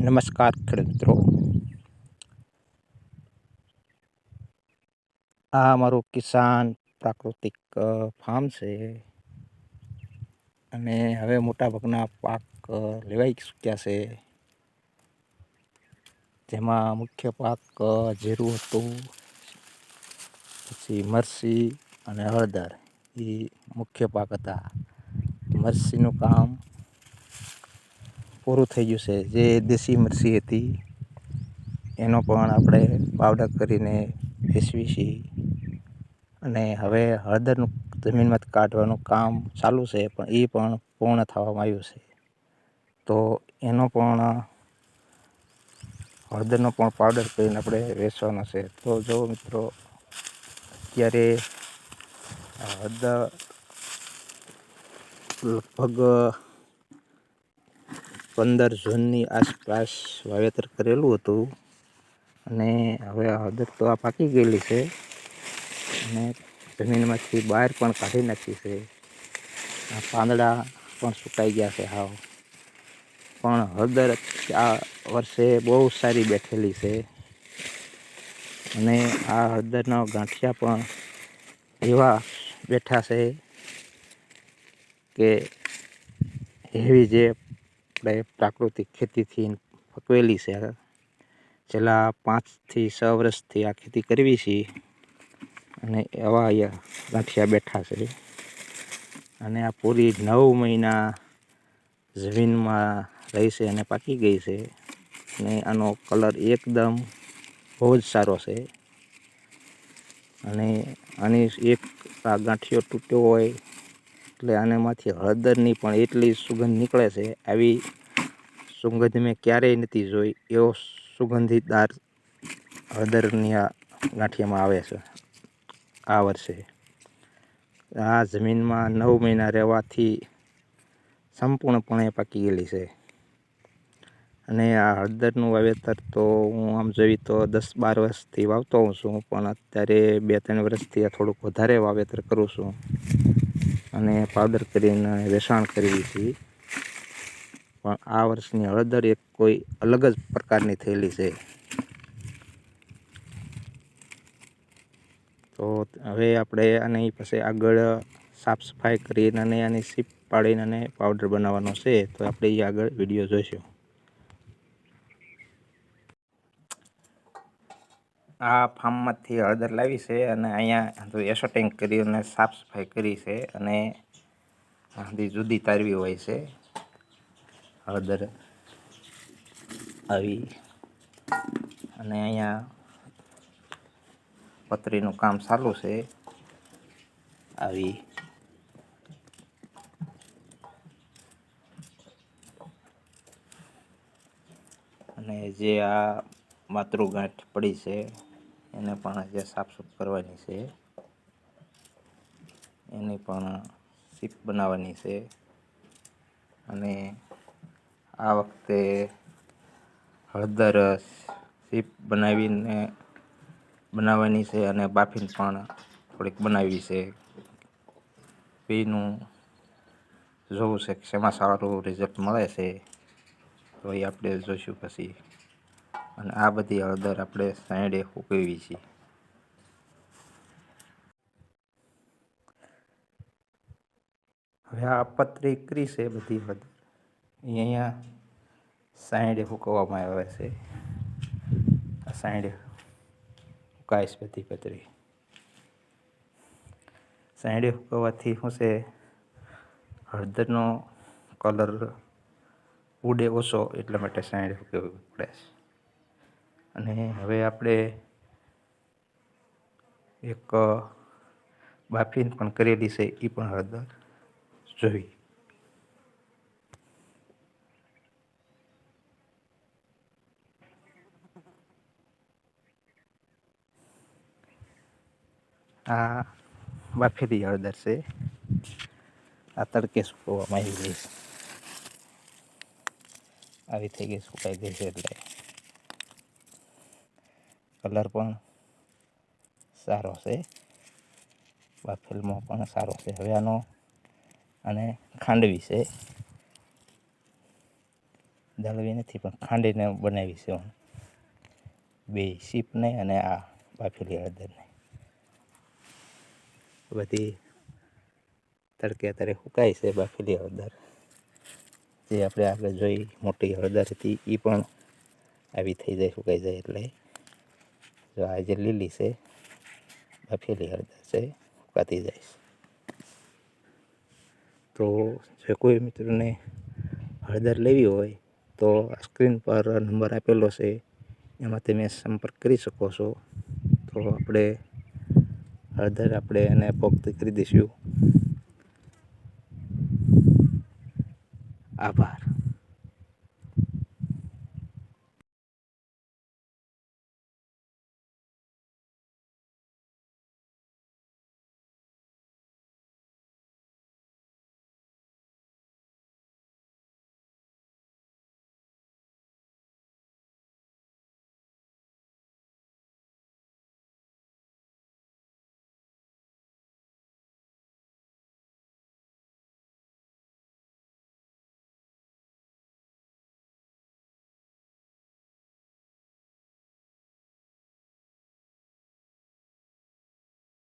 નમસ્કાર ખેડૂત મિત્રો. આ અમારું કિસાન પ્રાકૃતિક ફાર્મ છે. અને હવે મોટાભાગના પાક લેવાઈ ચૂક્યા છે. જેમાં મુખ્ય પાક જીરું હતું, પછી મરસી અને હળદર. એ મુખ્ય પાક હતા. મરસીનું કામ પૂરું થઈ ગયું છે. જે દેશી મરસી હતી, એનો પણ આપણે પાવડર કરીને વેચવી છીએ અને હવે હળદરનું જમીનમાંથી કાઢવાનું કામ ચાલુ છે, પણ એ પણ પૂર્ણ થવામાં આવ્યું છે. તો એનો પણ હળદરનો પણ પાવડર કરીને આપણે વેચવાનો છે. તો જો મિત્રો, અત્યારે હળદર લગભગ પંદર જૂનની આસપાસ વાવેતર કરેલું હતું. અને હવે હળદર તો આ પાકી ગયેલી છે. અને જમીનમાંથી બહાર પણ કાઢી નાખી છે. આ પાંદડા પણ સુકાઈ ગયા છે હાવ. પણ હળદર આ વર્ષે બહુ સારી બેઠેલી છે. અને આ હળદરના ગાંઠિયા પણ એવા બેઠા છે કે એવી જે આપણે પ્રાકૃતિક ખેતીથી પકવેલી છે. છેલ્લા પાંચથી છ વર્ષથી આ ખેતી કરવી છે. અને એવા અહીંયા ગાંઠિયા બેઠા છે. અને આ પૂરી નવ મહિના જમીનમાં રહી છે અને પાકી ગઈ છે. અને આનો કલર એકદમ બહુ જ સારો છે. અને આની એક આ ગાંઠિયો તૂટ્યો હોય એટલે આનામાંથી હળદરની પણ એટલી સુગંધ નીકળે છે. આવી સુગંધ મેં ક્યારેય નથી જોઈ. એવો સુગંધીદાર હળદરની આ ગાંઠિયામાં આવે છે. આ વર્ષે. આ જમીનમાં નવ મહિના રહેવાથી સંપૂર્ણપણે પાકી ગયેલી છે. અને આ હળદરનું વાવેતર તો હું આમ જોઈ તો દસ બાર વર્ષથી વાવતો હોઉં છું, પણ અત્યારે બે ત્રણ વર્ષથી આ થોડુંક વધારે વાવેતર કરું છું. અને પાવડર કરીને વેચાણ કરવી હતી પણ આ વર્ષની હળદર એક કોઈ અલગ જ પ્રકારની થયેલી છે. તો હવે આપણે આની પછી આગળ સાફ સફાઈ કરીને અને આની સીપ પાડીને અને પાવડર બનાવવાનો છે, તો આપણે એ આગળ વીડિયો જોઈશું. આ ફાર્મમાંથી હળદર લાવી છે અને અહીંયા એસોટેન્ક કરી અને સાફ સફાઈ કરી છે અને આથી જુદી તારવી હોય છે. હળદર આવી અને અહીંયા પતરીનું કામ ચાલુ છે. આવી. અને જે આ માતૃગાંઠ પડી છે એને પણ જે સાફસૂફ કરવાની છે. એની પણ સીપ બનાવવાની છે. અને આ વખતે હળદર સીપ બનાવીને બનાવવાની છે અને બાફીને પણ થોડીક બનાવી છે. પીનું જોવું છે કે શેમાં સારું રિઝલ્ટ મળે છે. તો એ આપણે જોઈશું પછી. અને આ બધી હળદર આપણે સાઈડે ઉકેવી છે હવે આ પત્રી કરી બધી હળદર. અહીંયા સાઈડે સૂકવવામાં આવે છે. આ સાઈડે સુકાઈશ બધી પતરી. સાઈડે સૂકવવાથી શું છે? હળદરનો કલર ઉડે ઓછો એટલા માટે સાઈડે સૂકવવી પડે છે. અને હવે આપણે એક બાફીને પણ કરેલી છે એ પણ હળદર જોઈ. આ બાફેલી હળદર છે. આ તડકે સુકવવામાં આવી ગઈ છે. આવી થઈ ગઈ સુકાઈ ગઈ છે એટલે. કલર પણ સારો છે બાફેલમાં પણ સારો છે હવે આનો અને ખાંડવી છે દળવી નથી પણ ખાંડીને બનાવી છે બે શીપને અને આ બાફેલી હળદરને બધી તડકે અત્યારે સુકાય છે બાફેલી હળદર જે આપણે આગળ જોઈ મોટી હળદર હતી એ પણ આવી થઈ જાય સુકાઈ જાય એટલે જો આ જે લીલી છે બફેલી હળદર છે કાતી જાય છે. તો જે કોઈ મિત્રને હળદર લેવી હોય, તો સ્ક્રીન પર નંબર આપેલો છે, એમાં તમે સંપર્ક કરી શકો છો. તો આપણે હળદર આપણે એને પોખ્ત કરી દઈશું. આભાર.